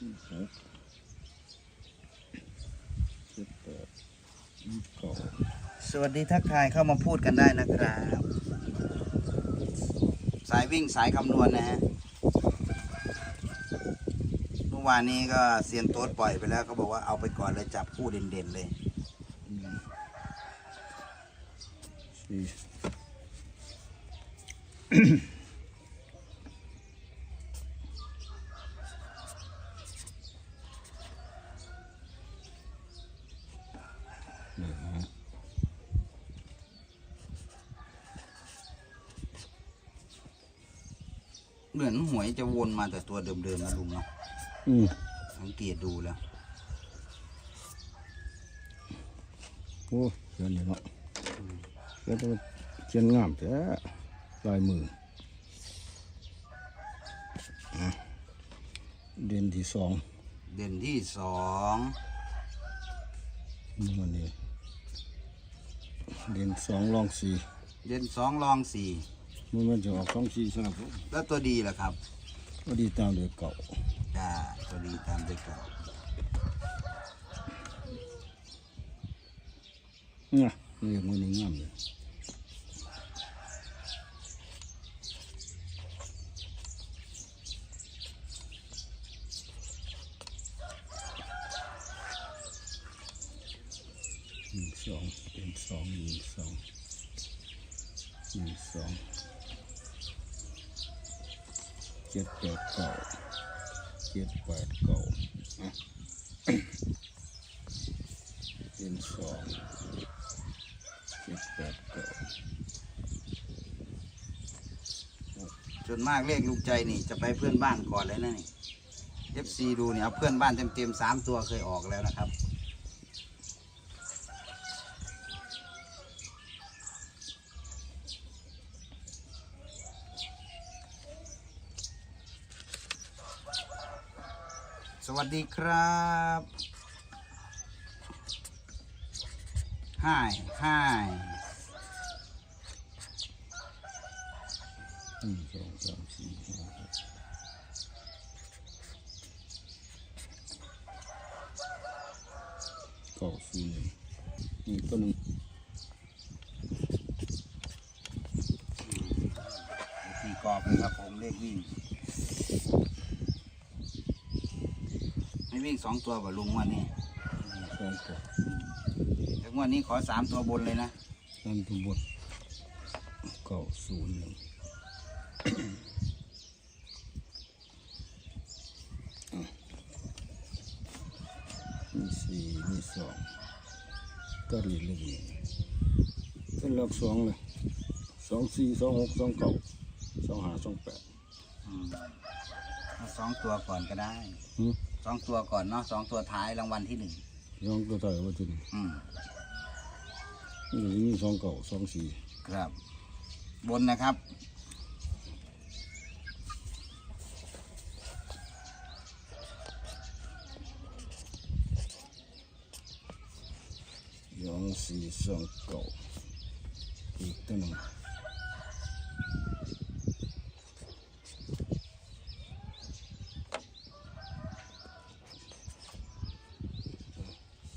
หกเจ็ดแปดยี่สิบเก้าสวัสดีทักทายเข้ามาพูดกันได้นะครับ สายวิ่งสายคำนวณนะฮะเมื่อวานนี้ก็เซียนโต๊ดปล่อยไปแล้วก็บอกว่าเอาไปก่อนเลยจับคู่เด่นๆเลยสี่ นี่นะฮะเหมือนหวยจะวนมาแต่ตัวเดิมๆนะลุงเนาะอืมสังเกตดูแล้ว โอ้เขียนนี่เนาะเขียนตัวเขียนงามแท้ลายมืออะเด่นที่สองเด่นที่สองนี่มันนี่ เด่นสองรองสี่เด่นสองรองสี่มันมันจะออกสองสี่สนับสนุนแล้วตัวดีล่ะครับ ก็ดีตามเลยเก่าจ้าตัวดีตามด้วยเก่าเนี่ยเรียกมันนี่งามเลย สองเป็นสองหนึ่งสองหนึ่งสองเจ็ดแปดเก้าเจ็ดแปดเก้าอะเป็นสองเจ็ดแปดเก้าส่วนมากเลขลูกใจนี่จะไปเพื่อนบ้านก่อนเลยนะนี่ FC ดูเนี่ยเอาเพื่อนบ้านเต็มๆสามตัวเคยออกแล้วนะครับ สวัสดีครับฮ่ายฮายหนึ่งสองสามสี่ห้าหกเก้าสี่นี่ก็หนึ่งตีกรอบเลยครับผมเลขวิ่ง ไม่วิ่งสองตัวบ่ลุงวันนี้สองตัวแต่วันนี้ขอสามตัวบนเลยนะสามตัวบนเก้าศูนย์หนึ่งอะมีสี่มีสองก็รีดเลยเป็นหลักสองเลยสองสี่สองหกสองเก้าสองห้าสองแปดอืมเอาสองตัวก่อนก็ได้หืม สองตัวก่อนเนาะสองตัวท้ายรางวัลที่หนึ่งสองก็ตายว่าจุดนี้อืมนี่มีสองเก้าสองสี่ครับ บนนะครับสองสี่สองเก้าอีกตัวหนึ่ง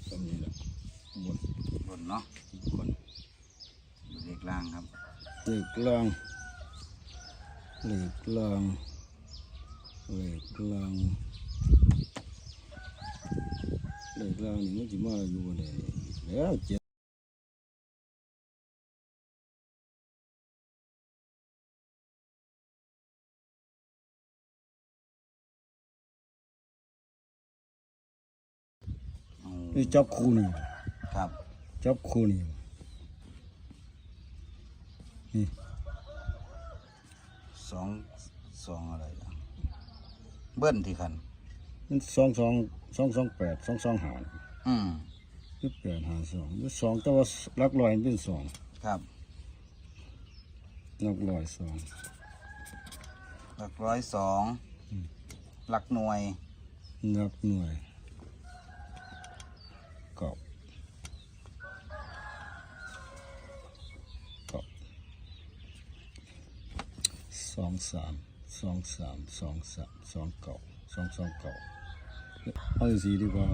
ตำนี้แหละบน บน เนาะบนดูเลขล่างครับเหล็กล่างเหล็กล่างเหล็กล่างเหล็กล่างนี่มันจะมาอยู่ในแล้วเจ็ดนี่จับคู่นี่ครับ จับคู่นี่นี่สองสองอะไรล่ะเบิ้ลที่คันมันสองสองสองสองแปดสองสองหารอืมยี่แปดหาสองยี่สองแต่ว่าหลักลอยมันเป็นสองครับหลักลอยสองหลักร้อยสองหลักหน่วยหลักหน่วยเก้าเก้าส องสามสองสามสองสามสองเก้าสองสองเก้าเอาสีดีกว่า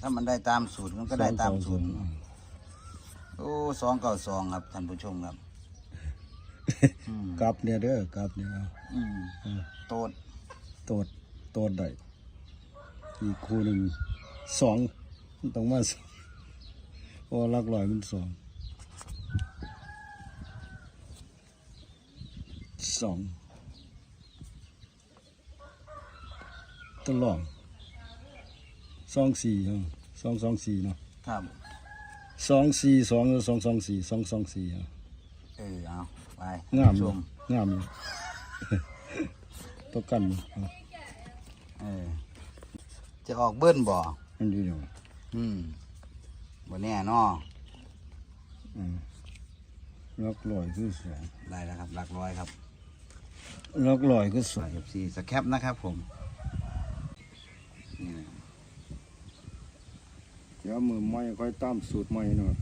ถ้ามันได้ตามสูตรมันก็ได้ตามสูตรโอ้สองเก้าสองครับท่านผู้ชมครับอืมกลับเนี่ยเด้อกลับเนี่ยเอาอืมอืมโตดโตดโตดได้อีกคู่หนึ่งสองมันต้องมาสองเพราะว่าหลักลอยมันสอง สองตลองสองสี่เนาะสองสองสี่เนาะครับสองสี่สองสองสองสี่สองสองสี่เนาะเออเอาไปงามชอยู่มงามอยู่ตัวกันอยู่เอาเออจะออกเบิ้ลบ่มันอยู่เดี๋ยวอืมบ่แน่เนาะอืมลักลอยคือสองได้แล้วครับหลักร้อยครับ ลอกลอยก็สวย f ีสแคปนะครับผมนี่นะเดี๋ยวมือไม้ค่อยตามสูตรไม่เนาะ